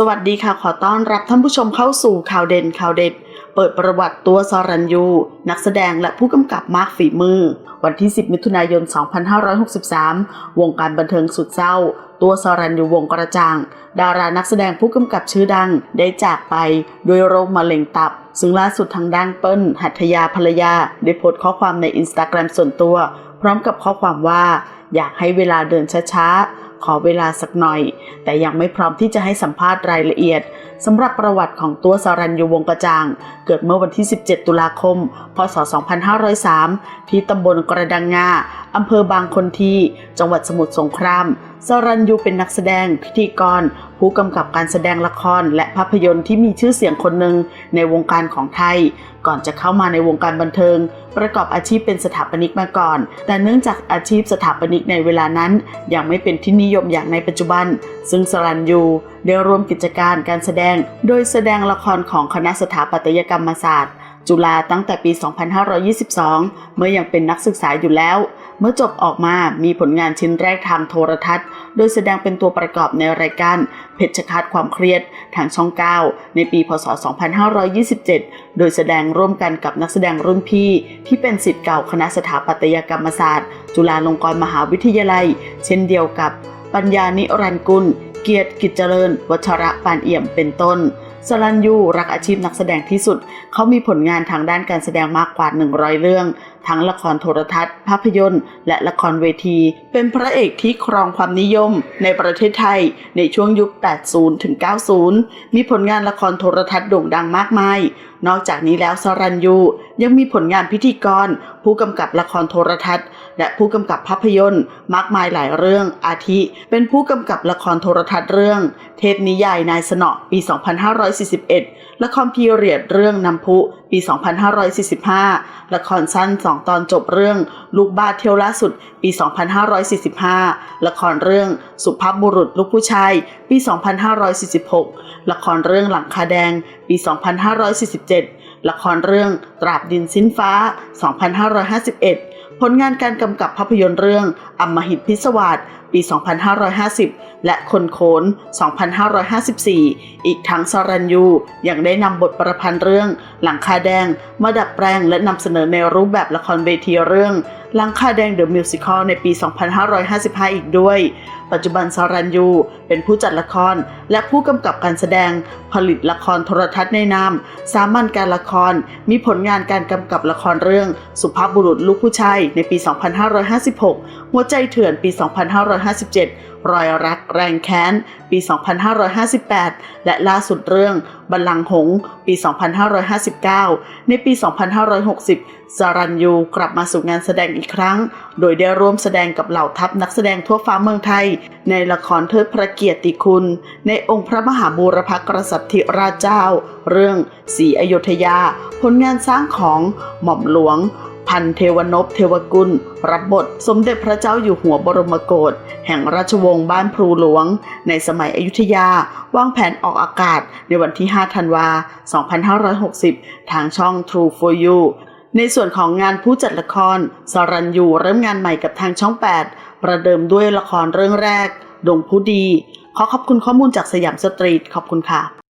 สวัสดีค่ะขอต้อนรับท่านผู้ชมเข้าสู่ข่าวเด่นข่าวเด็ด เปิดประวัติตัวสรัญยู นักแสดงและผู้กำกับมากฝีมือ วันที่ 10 มิถุนายน 2563 วงการบันเทิงสุดเศร้า ตัวสรัญยูวงกระจ่าง ดารานักแสดงผู้กำกับชื่อดังได้จากไปด้วยโรคมะเร็งตับ ซึ่งล่าสุดทางด้านเปิ้ลหัตถยาภรรยา ได้โพสต์ข้อความในอินสตาแกรมส่วนตัว พร้อมกับข้อความว่า อยากให้เวลาเดินช้าๆ ขอเวลาสักหน่อย แต่ยังไม่พร้อมที่จะให้สัมภาษณ์รายละเอียดสำหรับประวัติของตัวสารัญยูวงกระจ่าง เกิดเมื่อวันที่ 17 ตุลาคม พศ 2503 ที่ตำบลกระดังงาอำเภอบางคนทีจังหวัดสมุทรสงคราม สรัญยูเป็นนักแสดง พิธีกร ผู้กำกับการแสดงละคร และภาพยนตร์ที่มีชื่อเสียงคนหนึ่งในวงการของไทย ก่อนจะเข้ามาในวงการบันเทิง ประกอบอาชีพเป็นสถาปนิกมาก่อน แต่เนื่องจากอาชีพสถาปนิกในเวลานั้น ยังไม่เป็นที่นิยมอย่างในปัจจุบัน ซึ่งสรัญยูได้ร่วมกิจการการแสดง โดยแสดงละครของคณะสถาปัตยกรรมศาสตร์ จุฬาตั้งแต่ปี 2522 เมื่อยังเป็นนักศึกษาอยู่แล้ว เมื่อจบออกมามีผลงานชิ้นแรกทางโทรทัศน์ โดยแสดงเป็นตัวประกอบในรายการเพชรคาตความเครียดทางช่อง 9 ในปี พศ 2527 โดยแสดงร่วมกันกับนักแสดงรุ่นพี่ ที่เป็นศิษย์เก่าคณะสถาปัตยกรรมศาสตร์ จุฬาลงกรณ์มหาวิทยาลัย เช่นเดียวกับ ปัญญานิรันกุล เกียรติกิจเจริญ วัชระปานเอี่ยมเป็นต้น สรัญยูรักอาชีพนักแสดงที่สุด เขามีผลงานทางด้านการแสดงมากกว่า 100 เรื่อง ทั้งละครโทรทัศน์ ภาพยนตร์ และละครเวที เป็นพระเอกที่ครองความนิยมในประเทศไทยในช่วงยุค 80 ถึง 90 มีผลงานละครโทรทัศน์โด่งดังมากมาย นอกจากนี้แล้วสรัญยูยังมีผลงานพิธีกร ผู้กำกับละครโทรทัศน์ และผู้กำกับภาพยนตร์ มากมายหลายเรื่อง อาทิ เป็นผู้กำกับละครโทรทัศน์เรื่อง เทพนิยายนายสนอปี 2541 ละครพีเรียดเรื่องนำพุปี 2545 ละครสั้น 2 ตอนจบเรื่อง ลูกบ้าเที่ยวล่าสุด ปี 2545 ละครเรื่องสุภาพบุรุษลูกผู้ชาย ปี 2546 ละครเรื่องหลังคาแดง ปี 2547 ละครเรื่องตราบดินสิ้นฟ้า 2551 ผลงานการกำกับภาพยนตร์เรื่องอมหิตพิศวาสปี 2550 และคนโขน 2554 อีกทั้งสรัญยูยังได้นำบทประพันธ์เรื่องหลังคาแดงมาดัดแปลงและนำเสนอในรูปแบบละครเวทีเรื่องหลังคาแดงเดอะมิวสิคลในปี 2555 อีกด้วย ปัจจุบันสรัญยูเป็นผู้จัดละครและผู้กำกับการแสดง ผลิตละครโทรทัศน์ในนาม สามัญการละคร มีผลงานการกำกับละครเรื่อง สุภาพบุรุษลูกผู้ชายในปี 2556 หัวใจเถื่อนปี 2557 รอยรักแรงแค้น ปี 2558 และล่าสุดเรื่อง บัลลังหง ปี 2559 ในปี 2560 สรัญยูกลับมาสู่งานแสดงอีกครั้ง โดยได้ร่วมแสดงกับเหล่าทัพนักแสดงทั่วฟ้าเมืองไทย ในละครเทิดพระเกียรติคุณ ในองค์พระมหาบูรพกษัตริย์ธิราชเจ้า เรื่องศรีอยุธยา ผลงานสร้างของหม่อมหลวง พันเทวนพเทวกุล รับบทสมเด็จพระเจ้าอยู่หัวบรมโกศแห่งราชวงศ์บ้านพลูหลวง ในสมัยอยุธยา วางแผนออกอากาศในวันที่ 5 ธันวา 2560 ทางช่อง True for You ในส่วนของงานผู้จัดละคร สรัญยูเริ่มงานใหม่กับทางช่อง 8 ประเดิมด้วยละครเรื่องแรก ดงผู้ดี ขอขอบคุณข้อมูลจากสยามสตรีท ขอบคุณค่ะ